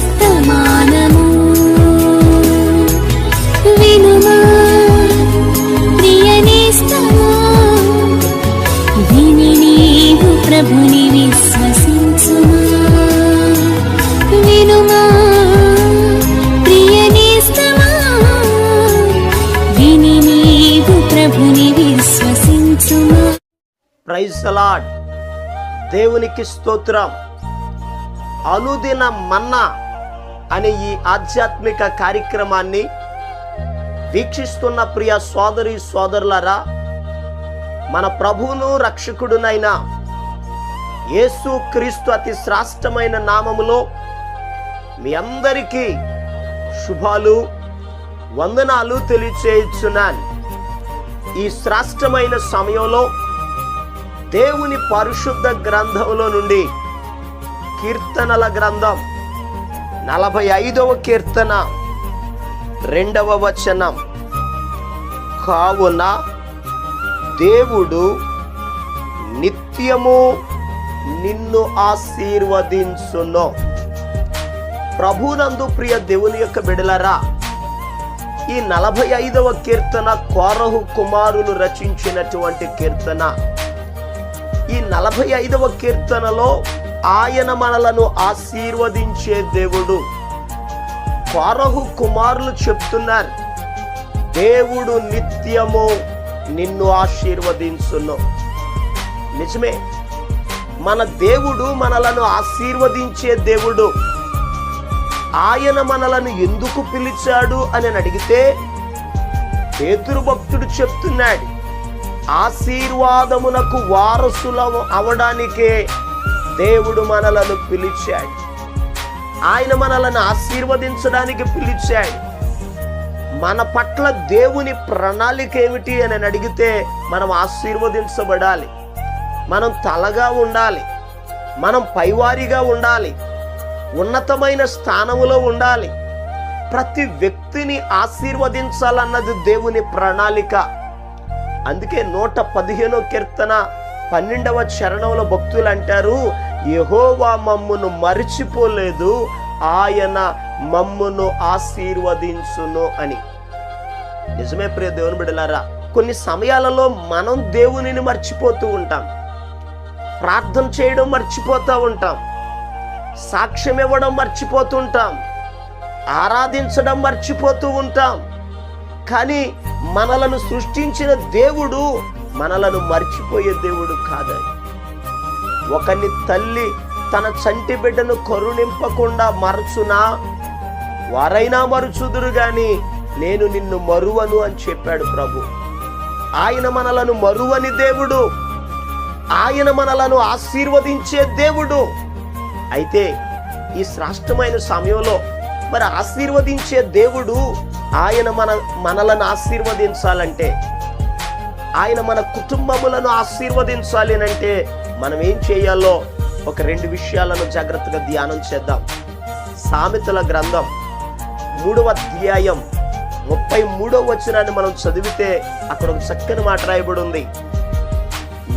వర్తమానము వినుమా ప్రియనేస్తమా. విని నీవు ప్రభుని విశ్వసించుమా. వినుమా ప్రియనేస్తమా. విని నీవు ప్రభుని విశ్వసించుమా. ప్రైజ్ అలాడ్ దేవునికి స్తోత్రం. అనుదిన మన్నా అనే ఈ ఆధ్యాత్మిక కార్యక్రమాన్ని వీక్షిస్తున్న ప్రియ సోదరి సోదరులరా మన ప్రభువును రక్షకుడునైన యేసు క్రీస్తు అతి శ్రాష్టమైన నామములో మీ అందరికీ శుభాలు వందనాలు తెలియచేయుచున్నాను. ఈ శ్రాష్టమైన సమయంలో దేవుని పరిశుద్ధ గ్రంథంలో నుండి కీర్తనల గ్రంథం నలభై ఐదవ కీర్తన రెండవ వచనం. కావున దేవుడు నిత్యము నిన్ను ఆశీర్వదించును. ప్రభునందు ప్రియ దేవుని యొక్క బిడలరా ఈ నలభై ఐదవ కీర్తన కోరహు కుమారులు రచించినటువంటి కీర్తన. ఈ నలభై ఐదవ కీర్తనలో ఆయన మనలను ఆశీర్వదించే దేవుడు. కోరహు కుమారులు చెప్తున్నారు దేవుడు నిత్యము నిన్ను ఆశీర్వదించును. నిజమే మన దేవుడు మనలను ఆశీర్వదించే దేవుడు. ఆయన మనలను ఎందుకు పిలిచాడు అని అడిగితే పేతురు భక్తుడు చెప్తున్నాడు ఆశీర్వాదమునకు వారసులం అవడానికే దేవుడు మనలను పిలిచాడు. ఆయన మనలను ఆశీర్వదించడానికి పిలిచాడు. మన పట్ల దేవుని ప్రణాళిక ఏమిటి అని అడిగితే మనం ఆశీర్వదించబడాలి. మనం తలగా ఉండాలి. మనం పైవారిగా ఉండాలి. ఉన్నతమైన స్థానములో ఉండాలి. ప్రతి వ్యక్తిని ఆశీర్వదించాలన్నది దేవుని ప్రణాళిక. అందుకే నూట పదిహేనో కీర్తన పన్నెండవ చరణంలో భక్తులు అంటారు యహోవా మమ్మును మరిచిపోలేదు ఆయన మమ్మును ఆశీర్వదించును అని. నిజమే ప్రియ దేవుని బిడలారా కొన్ని సమయాలలో మనం దేవునిని మర్చిపోతూ ఉంటాం. ప్రార్థన చేయడం మర్చిపోతూ ఉంటాం. సాక్ష్యం ఇవ్వడం మర్చిపోతుంటాం ఆరాధించడం మర్చిపోతూ ఉంటాం. కానీ మనలను సృష్టించిన దేవుడు మనలను మర్చిపోయే దేవుడు కాదని ఒకని తల్లి తన చంటి బిడ్డను కరుణింపకుండా మరచునా? వారైనా మరుచుదురు గాని నేను నిన్ను మరువను అని చెప్పాడు ప్రభు. ఆయన మనలను మరువని దేవుడు ఆయన మనలను ఆశీర్వదించే దేవుడు. అయితే ఈ శ్రాష్టమైన సమయంలో మరి ఆశీర్వదించే దేవుడు ఆయన మన మనలను ఆశీర్వదించాలంటే ఆయన మన కుటుంబములను ఆశీర్వదించాలి అని అంటే మనం ఏం చేయాలో ఒక రెండు విషయాలను జాగ్రత్తగా ధ్యానం చేద్దాం. సామెతల గ్రంథం మూడవ అధ్యాయం ముప్పై మూడవ వచనాన్ని మనం చదివితే అక్కడ ఒక చక్కని మాట రాయబడి ఉంది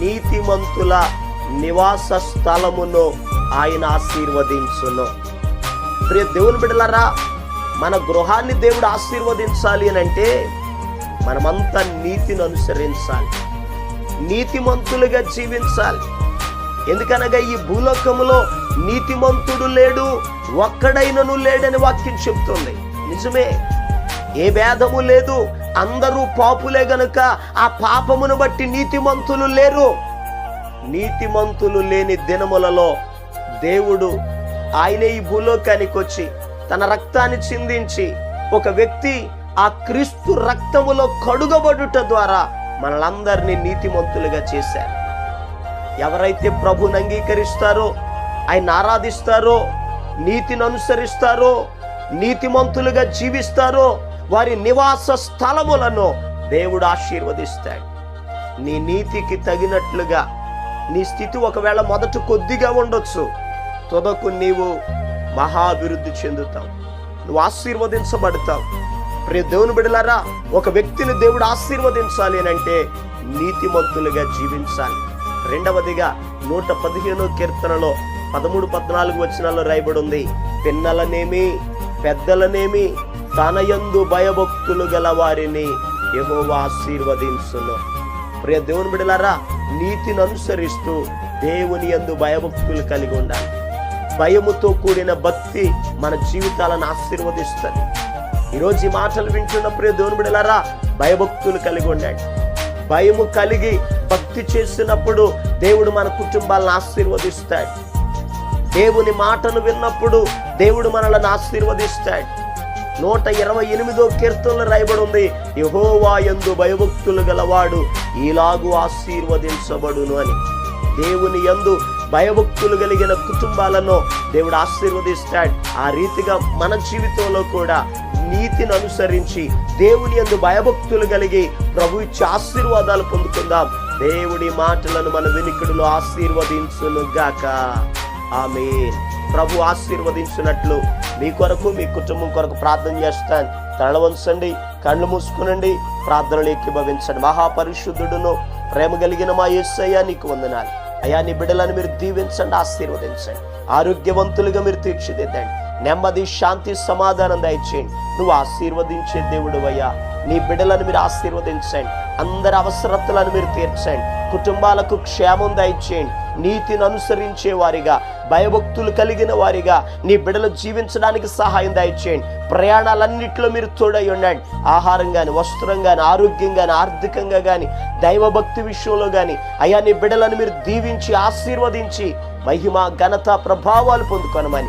నీతిమంతుల నివాస స్థలమును ఆయన ఆశీర్వదించును. ప్రియ దేవుని బిడ్డలారా మన గృహాన్ని దేవుడు ఆశీర్వదించాలి అని అంటే మనమంతా నీతిని అనుసరించాలి. నీతిమంతులుగా జీవించాలి. ఎందుకనగా ఈ భూలోకములో నీతిమంతుడు లేడు ఒక్కడైనను లేడని వాక్యం చెప్తుంది నిజమే ఏ భేదము లేదు అందరూ పాపులే గనుక ఆ పాపమును బట్టి నీతిమంతులు లేరు. నీతిమంతులు లేని దినములలో దేవుడు ఆయనే ఈ భూలోకానికి వచ్చి తన రక్తాన్ని చిందించి ఒక వ్యక్తి ఆ క్రీస్తు రక్తములో కడుగబడుట ద్వారా మనలందరినీ నీతిమంతులుగా చేశారు ఎవరైతే ప్రభుని అంగీకరిస్తారో ఆయన ఆరాధిస్తారో నీతిని అనుసరిస్తారో నీతిమంతులుగా జీవిస్తారో వారి నివాస స్థలములను దేవుడు ఆశీర్వదిస్తాడు. నీ నీతికి తగినట్లుగా నీ స్థితి ఒకవేళ మొదట కొద్దిగా ఉండొచ్చు తుదకు నీవు మహాభివృద్ధి చెందుతావు. నువ్వు ఆశీర్వదించబడతావు. ప్రియ దేవుని బిడలారా ఒక వ్యక్తిని దేవుడు ఆశీర్వదించాలి అని అంటే నీతిమంతులుగా జీవించాలి. రెండవదిగా నూట పదిహేను కీర్తనలో పదమూడు పద్నాలుగు వచనాల్లో రాయబడి ఉంది పిన్నలనేమి పెద్దలనేమి తనయందు భయభక్తులు గల వారిని ఏమో ఆశీర్వదించును. ప్రియ దేవుని బిడలారా నీతిని అనుసరిస్తూ దేవుని యందు భయభక్తులు కలిగి ఉండాలి. భయముతో కూడిన భక్తి మన జీవితాలను ఆశీర్వదిస్తుంది. ఈరోజు ఈ మాటలు వింటున్న ప్రియ దేవుని బిడలారా భయభక్తులు కలిగి ఉండండి. భయము కలిగి భక్తి చేసినప్పుడు దేవుడు మన కుటుంబాలను ఆశీర్వదిస్తాడు. దేవుని మాటను విన్నప్పుడు దేవుడు మనల్ని ఆశీర్వదిస్తాడు. నూట ఇరవై ఎనిమిదో కీర్తనలు రాయబడి ఉంది యహోవా యందు భయభక్తులు గలవాడు ఈలాగు ఆశీర్వదించబడును అని. దేవుని యందు భయభక్తులు కలిగిన కుటుంబాలను దేవుడు ఆశీర్వదిస్తాడు. ఆ రీతిగా మన జీవితంలో కూడా నీతిని అనుసరించి దేవుని యందు భయభక్తులు కలిగి ప్రభు ఇచ్చే ఆశీర్వాదాలు పొందుకుందాం. దేవుడి మాటలను మన వెనుకడులో ఆశీర్వదించును గాక ఆమె ప్రభు ఆశీర్వదించినట్లు మీ కొరకు మీ కుటుంబం కొరకు ప్రార్థన చేస్తాను. తల వంచండి కళ్ళు మూసుకునండి ప్రార్థనలు ఎక్కిభవించండి మహాపరిశుద్ధుడును ప్రేమ కలిగిన మా యేసయ్యా నీకు వందనాలు. అయా నీ బిడ్డలను మీరు దీవించండి ఆశీర్వదించండి. ఆరోగ్యవంతులుగా మీరు తీర్చిదిద్దండి. నెమ్మది శాంతి సమాధానం దయచేయండి. నువ్వు ఆశీర్వదించే దేవుడు అయ్యా. నీ బిడ్డలను మీరు ఆశీర్వదించండి. అందరి అవసరతలను మీరు తీర్చండి. కుటుంబాలకు క్షేమం దయచేయండి. నీతిని అనుసరించే వారిగా భయభక్తులు కలిగిన వారిగా నీ బిడ్డలు జీవించడానికి సహాయం దయచేయండి. ప్రయాణాలన్నింటిలో మీరు తోడై ఉండండి. ఆహారం కానీ వస్త్రం కానీ ఆరోగ్యం కానీ ఆర్థికంగా కానీ దైవభక్తి విషయంలో కానీ అయా నీ బిడ్డలను మీరు దీవించి ఆశీర్వదించి మహిమ ఘనత ప్రభావాలు పొందుకొనమని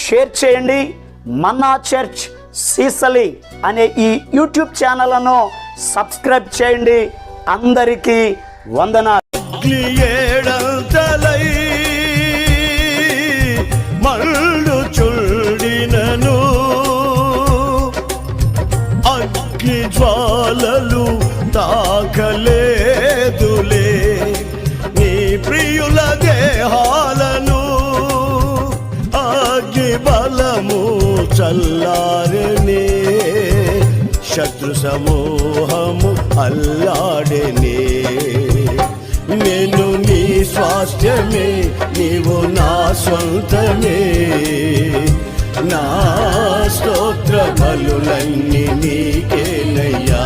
షేర్ చేయండి. మన్నా చర్చ్ సీసలి అనే ఈ యూట్యూబ్ ఛానల్ను సబ్స్క్రైబ్ చేయండి. అందరికీ వందనాలు. అగ్నియేడంతలై మళ్ళు చుండినను. అగ్ని జ్వాలలు తాకలేదులే. నీ ప్రియుల దేహాలను బలము చల్లారనే శత్రు సమూహము అల్లాడనే. నేను నీ స్వాస్థ్యమే నీవు నా సొంతమే నా స్తోత్ర బలులన్నీ నీకేనయ్యా.